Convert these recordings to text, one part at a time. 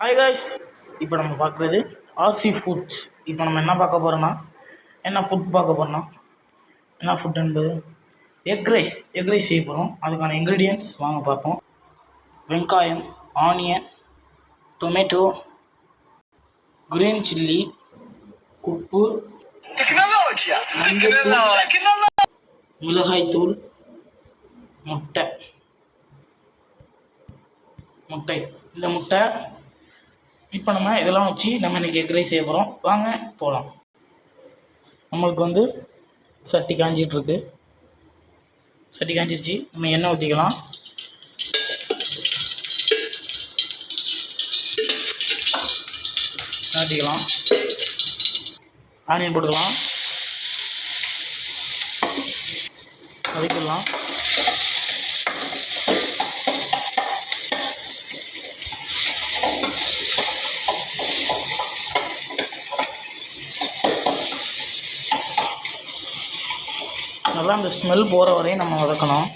Hi guys இப்போ நம்ம பார்க்குறது ஆர்சி ஃபுட்ஸ் இப்போ நம்ம என்ன பார்க்க போகிறோன்னா என்ன ஃபுட் பார்க்க போகிறோன்னா என்ன ஃபுட் என்பது? எக் ரைஸ் எக் ரைஸ் செய்ய போகிறோம் அதுக்கான இன்க்ரீடியன்ட்ஸ் வாங்க பார்ப்போம். வெங்காயம் ஆனியன் டொமேட்டோ க்ரீன் சில்லி உப்பு! மிளகாய்த்தூள் முட்டை. முட்டை. இந்த முட்டை இப்போ நம்ம இதெல்லாம் வச்சு நம்ம இன்றைக்கி எக் ரைஸ் செய்ய போகிறோம் வாங்க போகலாம் நம்மளுக்கு வந்து சட்டி காஞ்சிட்ருக்கு. சட்டி காஞ்சிருச்சு. நம்ம எண்ணெய் ஊற்றிக்கலாம் ஊற்றிக்கலாம் ஆனியன் போட்டுக்கலாம். வதக்கிடலாம். நல்லா அந்த ஸ்மெல் போகிற வரையும் நம்ம வதக்கணும்.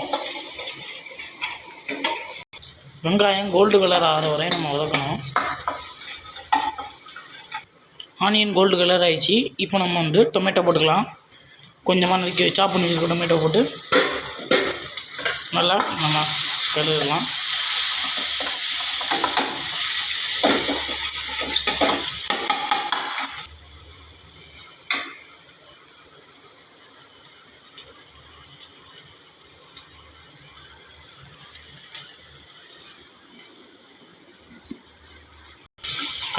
வெங்காயம் கோல்டு கலர் ஆகிற வரையும் நம்ம வதக்கணும். ஆனியன் கோல்டு கலர் ஆயிடுச்சு. இப்போ நம்ம வந்து டொமேட்டோ போட்டுக்கலாம். கொஞ்சமாக நறுக்கி சாப் பண்ணி வச்சுருக்க டொமேட்டோ போட்டு நல்லா நம்ம கழுவிடலாம்.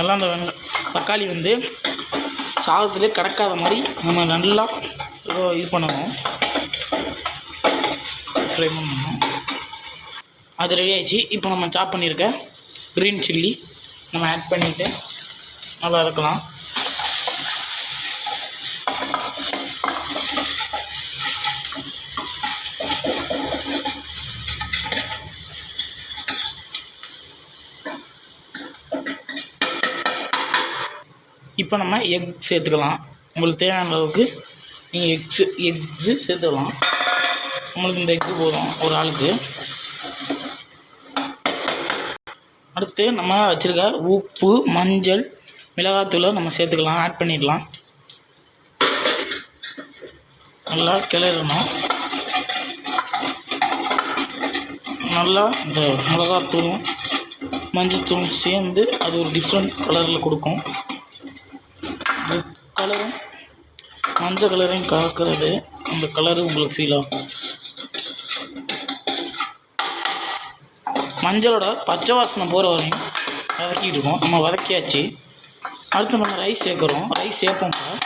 நல்லா அந்த வெங்க தக்காளி வந்து சாதத்திலே கிடக்காத மாதிரி நம்ம நல்லா இது பண்ணணும். ஃப்ரை பண்ணணும். அது ரெடி ஆயிடுச்சு. இப்போ நம்ம சாப் பண்ணியிருக்க க்ரீன் சில்லி நம்ம ஆட் பண்ணிவிட்டு நல்லா இருக்கலாம். இப்போ நம்ம எக் சேர்த்துக்கலாம். உங்களுக்கு தேவையான அளவுக்கு நீங்கள் எக்ஸு எக்ஸு சேர்த்துக்கலாம். உங்களுக்கு இந்த எக்கு போதும் ஒரு ஆளுக்கு. அடுத்து நம்ம வச்சுருக்க உப்பு மஞ்சள் மிளகாத்தூளை நம்ம சேர்த்துக்கலாம் ஆட் பண்ணிடலாம். நல்லா கிளறணும். நல்லா இந்த மிளகாத்தூளும் மஞ்சத்தூளும் சேர்ந்து அது ஒரு டிஃப்ரெண்ட் கலரில் கொடுக்கும். ரெட் கலரும்? மஞ்சள் கலரையும் கலக்கிறது அந்த கலரு உங்களுக்கு ஃபீல் ஆகும். மஞ்சளோட பச்சை வாசனை போகிற வரையும் வதக்கிட்டு இருக்கோம். நம்ம வதக்கியாச்சு. அடுத்து நம்ம ரைஸ் சேர்க்குறோம். ரைஸ் சேர்ப்போம் இப்போ.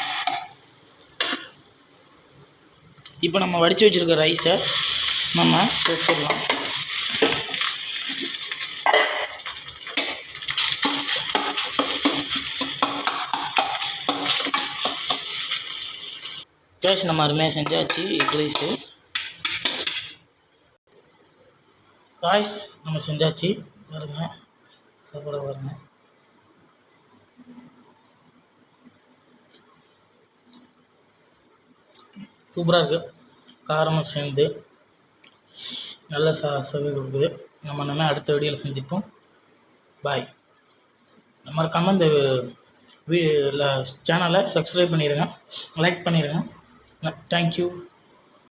இப்போ நம்ம வடித்து வச்சுருக்க ரைஸை நம்ம சேர்த்துடலாம். கேஷ் நம்ம அருமையாக செஞ்சாச்சு எக் ரைஸு காய்ஸ் நம்ம செஞ்சாச்சு பாருங்க. சாப்பிட பாருங்க. சூப்பராக இருக்குது காரமும் சேர்ந்து நல்ல ச சுவை கொடுக்குது. நம்ம நம்ம அடுத்த வீடியோவில் செஞ்சுப்போம் பாய் மறக்காமல் இந்த வீ சேனலை சப்ஸ்கிரைப் பண்ணிடுங்க லைக் பண்ணிடுங்க Thank you.